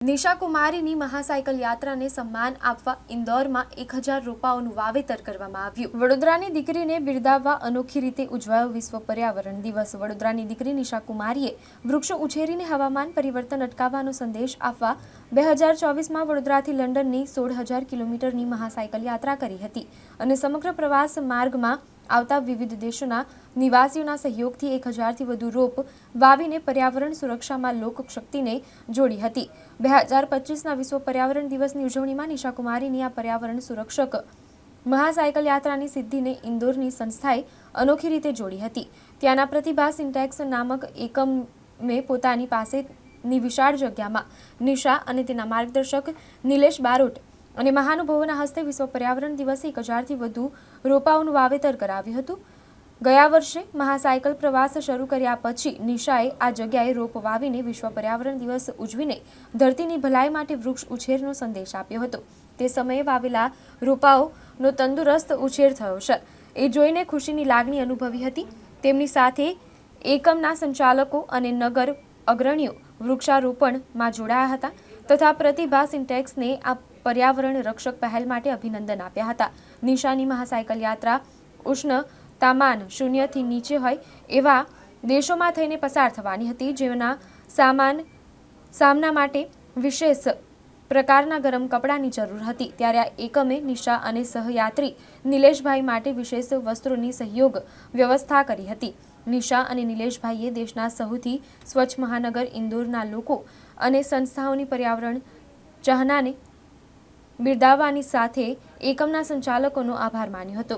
નિશા કુમારીની મહાસાયકલ યાત્રાને સન્માન આપવા ઇન્દોરમાં એક હજાર રોપાઓનું વાવેતર કરવામાં આવ્યું. વડોદરાની દીકરીને બિરદાવવા અનોખી રીતે ઉજવાયો વિશ્વ પર્યાવરણ દિવસ. વડોદરાની દીકરી નિશા કુમારીએ વૃક્ષો ઉછેરીને હવામાન પરિવર્તન અટકાવવાનો સંદેશ આપવા બે હજાર ચોવીસમાં વડોદરાથી લંડનની સોળ હજાર કિલોમીટરની મહાસાયકલ યાત્રા કરી હતી અને સમગ્ર પ્રવાસ માર્ગમાં આવતા વિવિધ દેશોના નિવાસીઓના સહયોગથી એક હજારથી વધુ રોપ વાવીને પર્યાવરણ સુરક્ષામાં લોકશક્તિને જોડી હતી. બે હજાર પચીસના વિશ્વ પર્યાવરણ દિવસની ઉજવણીમાં નિશા કુમારીની આ પર્યાવરણ સુરક્ષક મહાસાયકલ યાત્રાની સિદ્ધિને ઇન્દોરની સંસ્થાએ અનોખી રીતે જોડી હતી. ત્યાંના પ્રતિભા સિન્ટેક્સ નામક એકમે પોતાની પાસેની વિશાળ જગ્યામાં નિશા અને તેના માર્ગદર્શક નિલેશ બારોટ અને મહાનુભાવોના હસ્તે વિશ્વ પર્યાવરણ દિવસે એક હજારથી વધુ રોપાઓનું વાવેતર કરાવ્યું હતું. ગયા વર્ષે મહાસાયકલ પ્રવાસ શરૂ કર્યા પછી નિશાએ આ જગ્યાએ રોપ વાવીને વિશ્વ પર્યાવરણ દિવસ ઉજવીને ધરતીની ભલાઈ માટે વૃક્ષ ઉછેરનો સંદેશ આપ્યો હતો. તે સમયે વાવેલા રોપાઓનો તંદુરસ્ત ઉછેર થયો છે. એ જોઈને ખુશીની લાગણી અનુભવી હતી. તેમની સાથે એકમના સંચાલકો અને નગર અગ્રણીઓ વૃક્ષારોપણમાં જોડાયા હતા તથા પ્રતિભા સિન્ટેક્સને આ પર્યાવરણ રક્ષક પહેલ માટે અભિનંદન આપ્યા હતા. નિશાની મહાસાયકલ યાત્રા ઉષ્ણ તામાન શૂન્યથી નીચે હોય એવા દેશોમાં થઈને પસાર થવાની હતી, જેના સામાન સામના માટે વિશેષ પ્રકારના ગરમ કપડાની જરૂર હતી. ત્યારે આ એકમે નિશા અને સહયાત્રી નિલેશભાઈ માટે વિશેષ વસ્ત્રોની સહયોગ વ્યવસ્થા કરી હતી. નિશા અને નિલેશભાઈએ દેશના સૌથી સ્વચ્છ મહાનગર ઇન્દોરના લોકો અને સંસ્થાઓની પર્યાવરણ ચાહનાને બિરદાવવાની સાથે એકમના સંચાલકોનો આભાર માન્યો હતો.